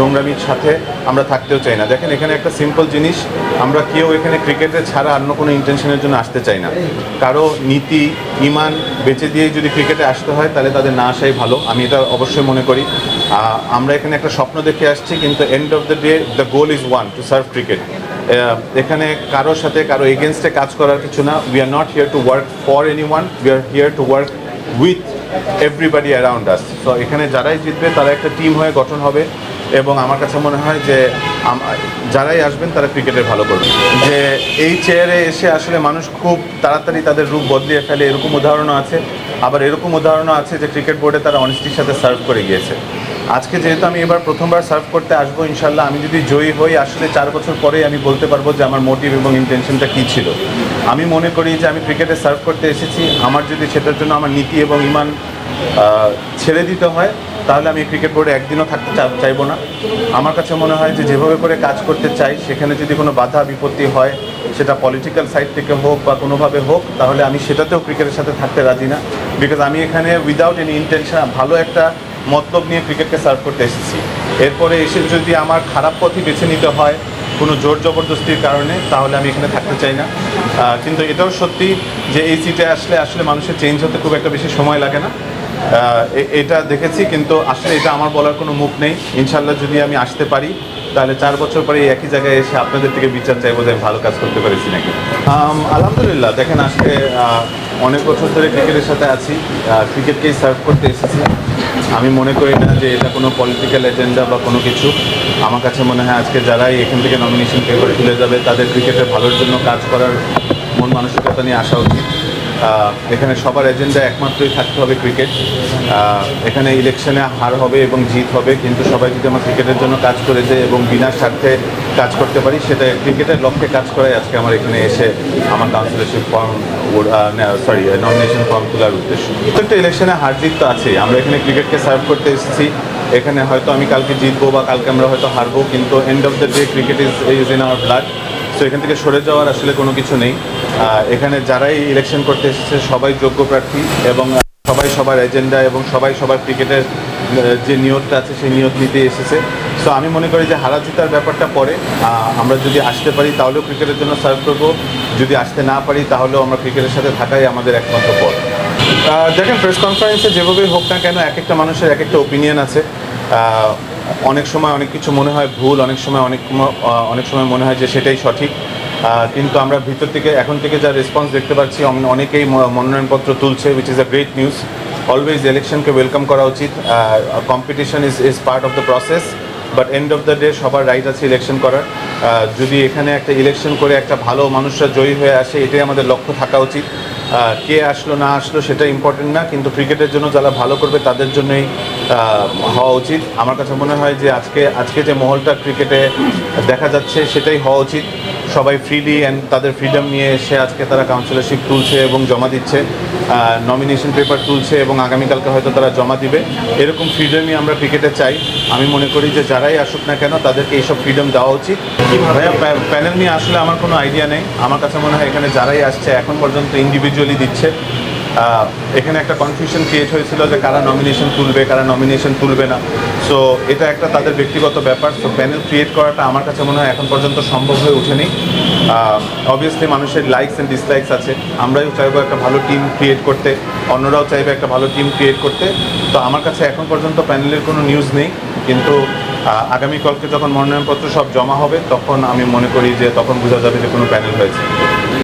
নোংরামির সাথে আমরা থাকতেও চাই না। দেখেন, এখানে একটা সিম্পল জিনিস, আমরা কেউ এখানে ক্রিকেটে ছাড়া অন্য কোনো ইন্টেনশনের জন্য আসতে চাই না। কারও নীতি, ইমান বেঁচে দিয়ে যদি ক্রিকেটে আসতে হয়, তাহলে তাদের না আসাই ভালো। আমি এটা অবশ্যই মনে করি। আমরা এখানে একটা স্বপ্ন দেখে আসছি, কিন্তু end of the day the goal is one to serve cricket এখানে কারোর সাথে, কারও এগেনস্টে কাজ করার কিছু না। We are not here to work for any one we are here to work with everybody around us তো এখানে যারাই জিতবে, তারা একটা টিম হয়ে গঠন হবে। এবং আমার কাছে মনে হয় যে যারাই আসবেন তারা ক্রিকেটে ভালো করবে যে এই চেয়ারে এসে আসলে মানুষ খুব তাড়াতাড়ি তাদের রূপ বদলিয়ে ফেলে, এরকম উদাহরণও আছে। আবার এরকম উদাহরণও আছে যে ক্রিকেট বোর্ডে তারা অনেস্টির সাথে সার্ভ করে গিয়েছে। আজকে যেহেতু আমি এবার প্রথমবার সার্ভ করতে আসব ইনশাল্লাহ আমি যদি জয়ী হই, আসলে চার বছর পরেই আমি বলতে পারব যে আমার মোটিভ এবং ইন্টেনশনটা কী ছিল। আমি মনে করি যে আমি ক্রিকেটে সার্ভ করতে এসেছি। আমার যদি সেটার জন্য আমার নীতি এবং ইমান ছেড়ে দিতে হয়, তাহলে আমি ক্রিকেট বোর্ডে একদিনও থাকতে চাইব না। আমার কাছে মনে হয় যে যেভাবে করে কাজ করতে চাই, সেখানে যদি কোনো বাধা বিপত্তি হয়, সেটা পলিটিক্যাল সাইড থেকে হোক বা কোনোভাবে হোক, তাহলে আমি সেটাতেও ক্রিকেটের সাথে থাকতে রাজি না। বিকজ আমি এখানে উইদাউট এনি ইন্টেনশন ভালো একটা মতলব নিয়ে ক্রিকেটকে সার্ভ করতে এসেছি। এরপরে এসে যদি আমার খারাপ পথই বেছে নিতে হয় কোনো জোর জবরদস্তির কারণে, তাহলে আমি এখানে থাকতে চাই না। কিন্তু এটাও সত্যি যে এই সিটে আসলে আসলে মানুষের চেঞ্জ হতে খুব একটা বেশি সময় লাগে না। এটা দেখেছি, কিন্তু আসলে এটা আমার বলার কোনো মুখ নেই। ইনশাল্লাহ যদি আমি আসতে পারি, তাহলে চার বছর পরে এই একই জায়গায় এসে আপনাদের থেকে বিচার চাইব যে ভালো কাজ করতে পেরেছি নাকি। আলহামদুলিল্লাহ, দেখেন আজকে অনেক বছর ধরে ক্রিকেটের সাথে আছি। ক্রিকেটকেই সার্ভ করতে এসেছি। আমি মনে করি না যে এটা কোনো পলিটিক্যাল এজেন্ডা বা কোনো কিছু। আমার কাছে মনে হয় আজকে যারাই এখান থেকে নমিনেশন পেপার তুলে যাবে, তাদের ক্রিকেটে ভালোর জন্য কাজ করার মন মানসিকতা নিয়ে আসা উচিত। এখানে সবার এজেন্ডা একমাত্রই থাকতে হবে ক্রিকেট এখানে ইলেকশনে হার হবে এবং জিত হবে, কিন্তু সবাই যদি আমার ক্রিকেটের জন্য কাজ করে যায় এবং বিনা স্বার্থে কাজ করতে পারি, সেটা ক্রিকেটের লক্ষ্যে কাজ করাই আজকে আমার এখানে এসে আমার councillorship form sorry nomination form তোলার উদ্দেশ্য। প্রত্যেকটা ইলেকশনে হার জিত তো আছে আমরা এখানে ক্রিকেটকে সার্ভ করতে এসেছি। এখানে হয়তো আমি কালকে জিতবো বা কালকে আমরা হয়তো হারবো, কিন্তু end of the day cricket is is in our blood so এখান থেকে সরে যাওয়ার আসলে কোনো কিছু নেই। এখানে যারাই ইলেকশন করতে এসেছে, সবাই যোগ্য প্রার্থী এবং সবাই সবার এজেন্ডা এবং সবাই সবার ক্রিকেটের যে নিয়তটা আছে সেই নিয়ত নিতে এসেছে। সো আমি মনে করি যে হারা জিতার ব্যাপারটা পরে। আমরা যদি আসতে পারি তাহলেও ক্রিকেটের জন্য সার্ভ করব। যদি আসতে না পারি তাহলেও আমরা ক্রিকেটের সাথে থাকাই আমাদের একমাত্র পথ। দেখেন প্রেস কনফারেন্সে যেভাবেই হোক না কেন এক একটা মানুষের এক একটা ওপিনিয়ন আছে। অনেক সময় অনেক কিছু মনে হয় ভুল, অনেক সময় অনেক অনেক সময় মনে হয় যে সেটাই সঠিক। কিন্তু আমরা ভিতর থেকে, এখন থেকে যা রেসপন্স দেখতে পাচ্ছি অনেকেই মনোনয়নপত্র তুলছে which is a great news always ইলেকশনকে welcome করা উচিত। Competition is is part of the process but end of the day সবার রাইট আছে ইলেকশন করার। যদি এখানে একটা ইলেকশন করে একটা ভালো মানুষরা জয়ী হয়ে আসে, এটাই আমাদের লক্ষ্য থাকা উচিত। কে আসলো, না আসলো, সেটা ইম্পর্টেন্ট না, কিন্তু ক্রিকেটের জন্য যারা ভালো করবে, তাদের জন্যই হওয়া উচিত। আমার কাছে মনে হয় যে আজকে আজকে যে মহলটা ক্রিকেটে দেখা যাচ্ছে, সেটাই হওয়া উচিত। সবাই ফ্রিলি অ্যান্ড তাদের ফ্রিডম নিয়ে এসে আজকে তারা কাউন্সিলরশিপ তুলছে এবং জমা দিচ্ছে নমিনেশন পেপার তুলছে এবং আগামীকালকে হয়তো তারা জমা দিবে। এরকম ফ্রিডমই আমরা ক্রিকেটে চাই। আমি মনে করি যে যারাই আসুক না কেন তাদেরকে এইসব ফ্রিডম দেওয়া উচিত। ভাইয়া প্যানেল নিয়ে আসলে আমার কোনো আইডিয়া নেই। আমার কাছে মনে হয় এখানে যারাই আসছে এখন পর্যন্ত ইন্ডিভিজুয়ালি দিচ্ছে। এখানে একটা কনফিউশন ক্রিয়েট হয়েছিল যে কারা নমিনেশন তুলবে কারা নমিনেশন তুলবে না। সো এটা একটা তাদের ব্যক্তিগত ব্যাপার। সো প্যানেল ক্রিয়েট করাটা আমার কাছে মনে হয় এখন পর্যন্ত সম্ভব হয়ে ওঠেনি। অবভিয়াসলি মানুষের লাইকস অ্যান্ড ডিসলাইকস আছে। আমরাও চাইব একটা ভালো টিম ক্রিয়েট করতে। অন্যরাও চাইবে একটা ভালো টিম ক্রিয়েট করতে। তো আমার কাছে এখন পর্যন্ত প্যানেলের কোনো নিউজ নেই। কিন্তু আগামীকালকে যখন মনোনয়নপত্র সব জমা হবে, তখন আমি মনে করি যে তখন বোঝা যাবে যে কোনো প্যানেল হয়েছে।